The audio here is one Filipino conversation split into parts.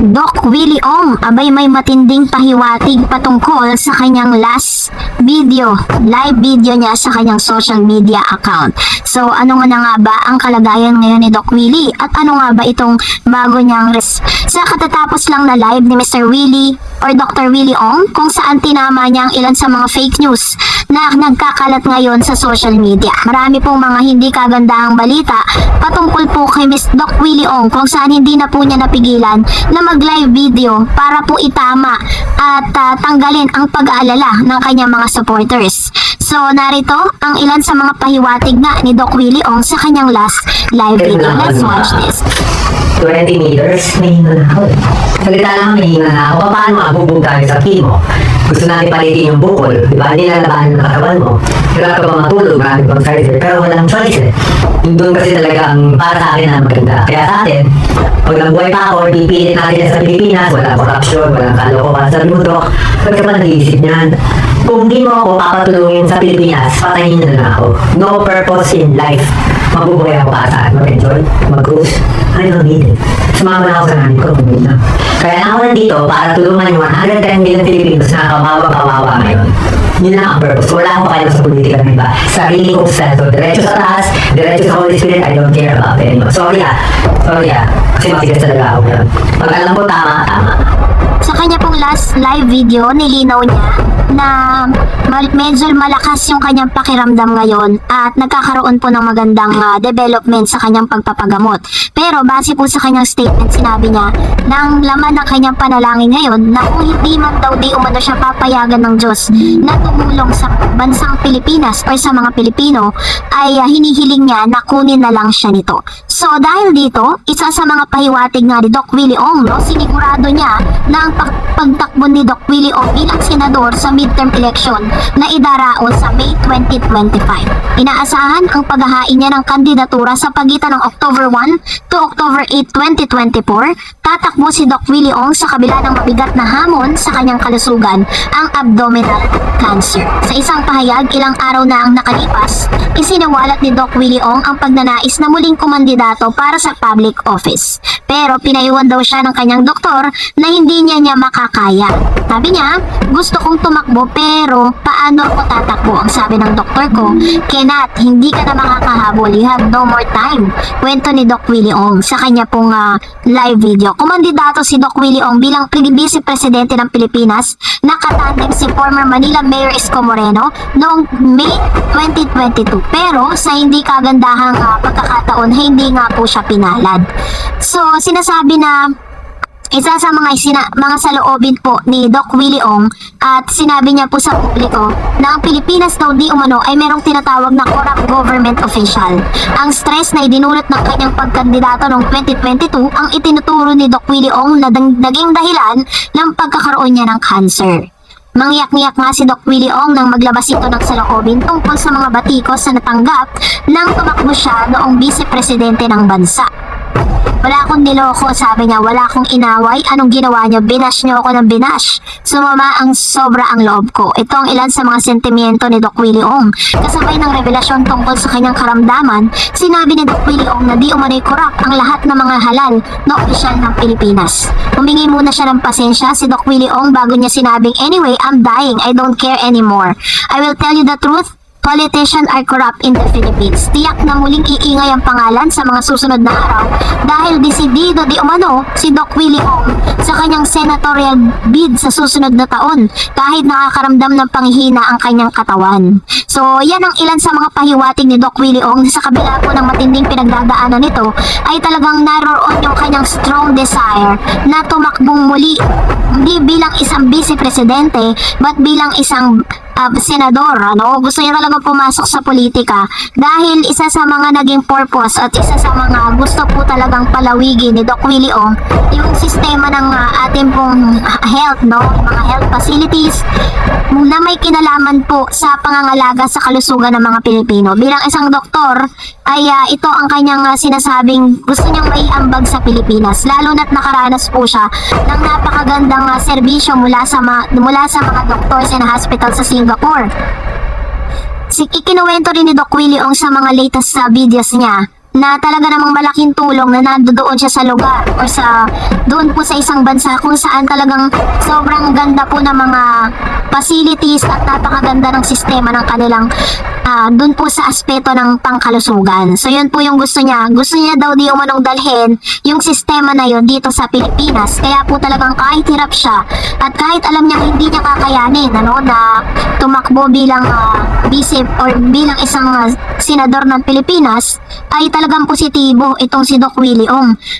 Doc Willie Ong, abay may matinding pahiwatig patungkol sa kanyang last video, live video niya sa kanyang social media account. So ano nga na nga ba ang kalagayan ngayon ni Doc Willie at ano nga ba itong bago niyang res sa katatapos lang na live ni Mr. Willie or Dr. Willie Ong kung saan tinama niya ang ilan sa mga fake news na nagkakalat ngayon sa social media. Marami pong mga hindi kagandahang balita patungkol po kay Miss Doc Willie Ong kung saan hindi na po niya napigilan na mag-live video para po itama at ah, tanggalin ang pag-aalala ng kanyang mga supporters. So narito ang ilan sa mga pahiwatig na ni Doc Willie Ong sa kanyang last live video. Let's watch this. 20 meters, may hinga na ako. Salita lang may hinga na ako. Paano mabubog tayo sa mo? Gusto natin palitin yung bukol, di ba? Nilalabahan ng katawan mo. Kailangan ka ba matulog, marami pang sarili. Pero walang choice eh. Doon kasi talaga ang para sa akin na maganda. Kaya sa atin, pag nabuhay pa ako, pipilit natin sa Pilipinas, wala corruption, walang kalokohan sa mundo, ba't ka pa nag-iisip niyan? Kung di mo ako papatulungin sa Pilipinas, patayin na lang ako. No purpose in life. Mabubuhay ako para saan? Mag-enjoy? Mag-cruise? I don't need. Sumama na ako sa nanay ko, kung na. Kaya ako nandito para tulungan yung 110 million Filipinos na kawawa-kawawa ngayon. Yun lang ang purpose. Wala akong kaya sa politika ng iba. Sarili kong self. Diretso sa taas, diretso sa Holy Spirit, I don't care about it anymore. Sorry ah. Sorry ah. Kasi matigas talaga ako ngayon. Pag alam ko tama, tama. Kanya pong last live video, nilinaw niya na medyo malakas yung kanyang pakiramdam ngayon at nagkakaroon po ng magandang ah, development sa kanyang pagpapagamot. Pero base po sa kanyang statement, sinabi niya ng laman ng kanyang panalangin ngayon na kung hindi man daw di umano siya papayagan ng Diyos na tumulong sa bansang Pilipinas o sa mga Pilipino ay ah, hinihiling niya na kunin na lang siya nito. So dahil dito, isa sa mga pahiwatig nga ni Doc Willie Ong, no, sinigurado niya na ang pag- pagtakbo ni Doc Willie Ong bilang senador sa midterm election na idaraon sa May 2025. Inaasahan ang paghahain niya ng kandidatura sa pagitan ng October 1 to October 8, 2024. Tatakbo si Doc Willie Ong sa kabila ng mabigat na hamon sa kanyang kalusugan, ang abdominal cancer. Sa isang pahayag, ilang araw na ang nakalipas, isinawalat ni Doc Willie Ong ang pagnanais na muling kumandidato para sa public office. Pero pinaiwan daw siya ng kanyang doktor na hindi niya niya makakaya. Sabi niya, gusto kong tumakbo pero paano ako tatakbo? Ang sabi ng doktor ko, Kenat, hindi ka na makakahabol. You have no more time. Kwento ni Doc Willie Ong sa kanya pong ah, live video. Kumandidato si Doc Willie Ong bilang Vice Presidente ng Pilipinas na katandem si former Manila Mayor Isko Moreno noong May 2022. Pero sa hindi kagandahang ah, pagkakataon, hindi nga po siya pinalad. So, sinasabi na isa sa mga isina, mga saloobin po ni Doc Willie Ong at sinabi niya po sa publiko na ang Pilipinas daw di umano ay merong tinatawag na corrupt government official. Ang stress na idinulot ng kanyang pagkandidato noong 2022 ang itinuturo ni Doc Willie Ong na naging dahilan ng pagkakaroon niya ng cancer. Mangyak-ngyak nga si Doc Willie Ong nang maglabas ito ng saloobin tungkol sa mga batikos na natanggap nang tumakbo siya noong vice-presidente ng bansa. Wala akong niloko, sabi niya, wala akong inaway. Anong ginawa niyo? Binash niyo ako ng binash. Sumama ang sobra ang loob ko. Ito ang ilan sa mga sentimiento ni Doc Willie Ong. Kasabay ng revelasyon tungkol sa kanyang karamdaman, sinabi ni Doc Willie Ong na di umano'y korap ang lahat ng mga halal na opisyal ng Pilipinas. Humingi muna siya ng pasensya si Doc Willie Ong bago niya sinabing, Anyway, I'm dying. I don't care anymore. I will tell you the truth. Politicians are corrupt in the Philippines. Tiyak na muling iingay ang pangalan sa mga susunod na araw dahil desidido di umano si Doc Willie Ong sa kanyang senatorial bid sa susunod na taon kahit nakakaramdam ng panghihina ang kanyang katawan. So yan ang ilan sa mga pahiwatig ni Doc Willie Ong sa kabila po ng matinding pinagdadaanan nito ay talagang naroon yung kanyang strong desire na tumakbong muli hindi bilang isang vice-presidente but bilang isang uh, senador, ano, gusto niya talaga pumasok sa politika dahil isa sa mga naging purpose at isa sa mga gusto po talagang palawigin ni Doc Willie Ong yung sistema ng uh, ating pong health, no, mga health facilities na may kinalaman po sa pangangalaga sa kalusugan ng mga Pilipino. Bilang isang doktor, ay uh, ito ang kanyang uh, sinasabing gusto niyang maiambag sa Pilipinas, lalo na't nakaranas po siya ng napakagandang uh, serbisyo mula sa, ma- mula sa mga doctors and hospital sa Singapore. Si ikinuwento rin ni Doc Willie Ong sa mga latest sa videos niya na talaga namang malaking tulong na nandoon siya sa lugar or sa doon po sa isang bansa kung saan talagang sobrang ganda po ng mga facilities at napakaganda ng sistema ng kanilang ah, doon po sa aspeto ng pangkalusugan. So yun po yung gusto niya. Gusto niya daw di umanong dalhin yung sistema na yun dito sa Pilipinas. Kaya po talagang kahit hirap siya at kahit alam niya hindi niya kakayanin ano, na tumakbo bilang ah, vice or bilang isang ah, senador ng Pilipinas ay talagang positibo itong si Doc Willie.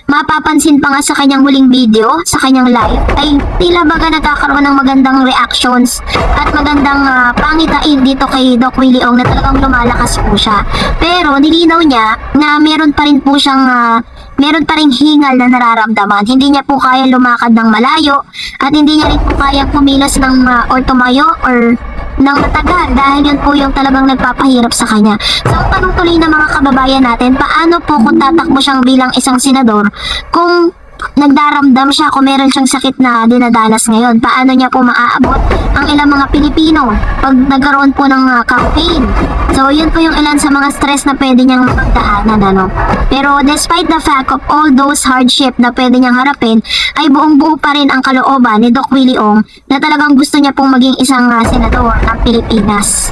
Mapapansin pa nga sa kanyang huling video, sa kanyang live, ay tila baga nagkakaroon ng magandang reactions at magandang ah, pangitain dito kay Doc Willie na talagang lumalakas po siya. Pero nilinaw niya na meron pa rin po siyang ah, meron pa rin hingal na nararamdaman. Hindi niya po kaya lumakad ng malayo at hindi niya rin po kaya kumilos ng ah, or tumayo or ng matagal dahil yun po yung talagang nagpapahirap sa kanya. So, ang tanong tuloy ng mga kababayan natin, paano po kung tatakbo siyang bilang isang senador kung nagdaramdam siya kung meron siyang sakit na dinadanas ngayon, paano niya po maaabot ang ilang mga Pilipino pag nagkaroon po ng ah, campaign. So, yun po yung ilan sa mga stress na pwede niyang magdaanan, ano. Pero despite the fact of all those hardship na pwede niyang harapin, ay buong buo pa rin ang kalooban ni Doc Willie Ong na talagang gusto niya pong maging isang ah, senador ng Pilipinas.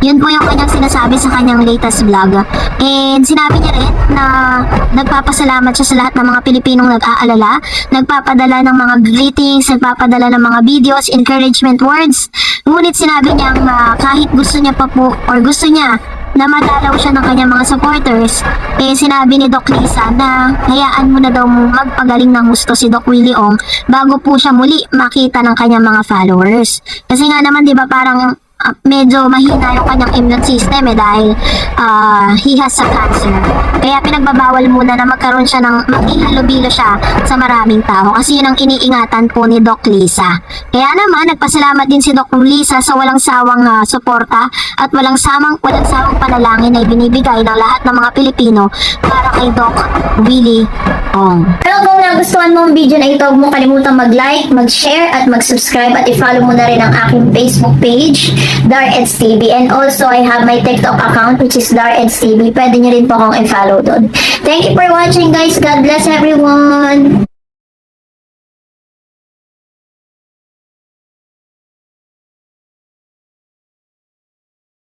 Yun po yung kanyang sinasabi sa kanyang latest vlog. And sinabi niya rin na nagpapasalamat siya sa lahat ng mga Pilipinong nag-aalala, nagpapadala ng mga greetings, nagpapadala ng mga videos, encouragement words. Ngunit sinabi niya na kahit gusto niya pa po or gusto niya na madalaw siya ng kanyang mga supporters, eh sinabi ni Doc Lisa na hayaan mo na daw magpagaling ng gusto si Doc Willie Ong bago po siya muli makita ng kanyang mga followers. Kasi nga naman 'di ba parang ah, medyo mahina yung kanyang immune system eh dahil ah, he has a cancer. Kaya pinagbabawal muna na magkaroon siya ng maging halubilo siya sa maraming tao kasi yun ang iniingatan po ni Doc Lisa. Kaya naman nagpasalamat din si Doc Lisa sa walang sawang ah, suporta at walang samang walang sawang panalangin na ibinibigay ng lahat ng mga Pilipino para kay Doc Willie Ong. Pero nagustuhan mo video na ito, huwag mo kalimutang mag-like, mag-share, at mag-subscribe at i-follow mo na rin ang aking Facebook page, Dareds TV. And also, I have my TikTok account which is Dareds TV. Pwede nyo rin po akong i-follow doon. Thank you for watching guys. God bless everyone!